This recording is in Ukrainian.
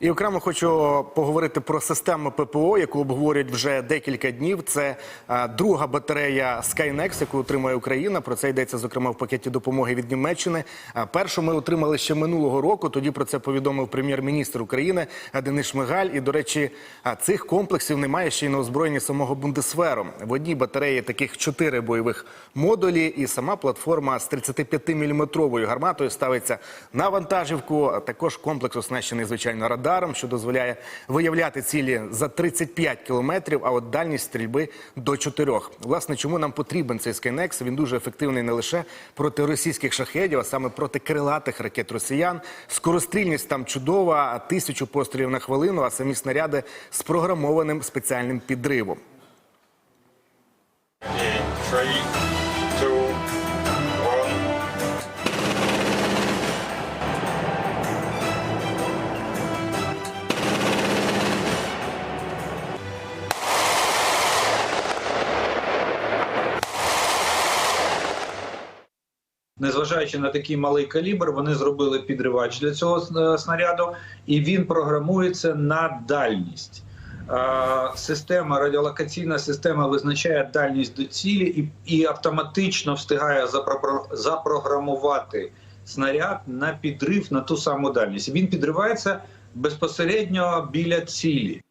І окремо хочу поговорити про систему ППО, яку обговорюють вже декілька днів. Це е, друга батарея Skynex, яку отримує Україна. Про це йдеться зокрема в пакеті допомоги від Німеччини. Е, першу ми отримали ще минулого року. Тоді про це повідомив прем'єр-міністр України Денис Шмигаль. І до речі, е, цих комплексів немає ще й на озброєнні самого Бундесверу. В одній батареї таких чотири бойових модулі, і сама платформа з 35-мм гарматою ставиться на вантажівку. Також комплекс оснащений звичайно радаром, що дозволяє виявляти цілі за 35 кілометрів, а от дальність стрільби до 4. Власне, чому нам потрібен цей Skynex? Він дуже ефективний не лише проти російських шахедів, а саме проти крилатих ракет росіян. Скорострільність там чудова, тисячу пострілів на хвилину, а самі снаряди з програмованим спеціальним підривом. Three, Незважаючи на такий малий калібр, вони зробили підривач для цього е, снаряду, і він програмується на дальність. Система радіолокаційна система визначає дальність до цілі і, і автоматично встигає запро- запрограмувати снаряд на підрив на ту саму дальність. Він підривається безпосередньо біля цілі.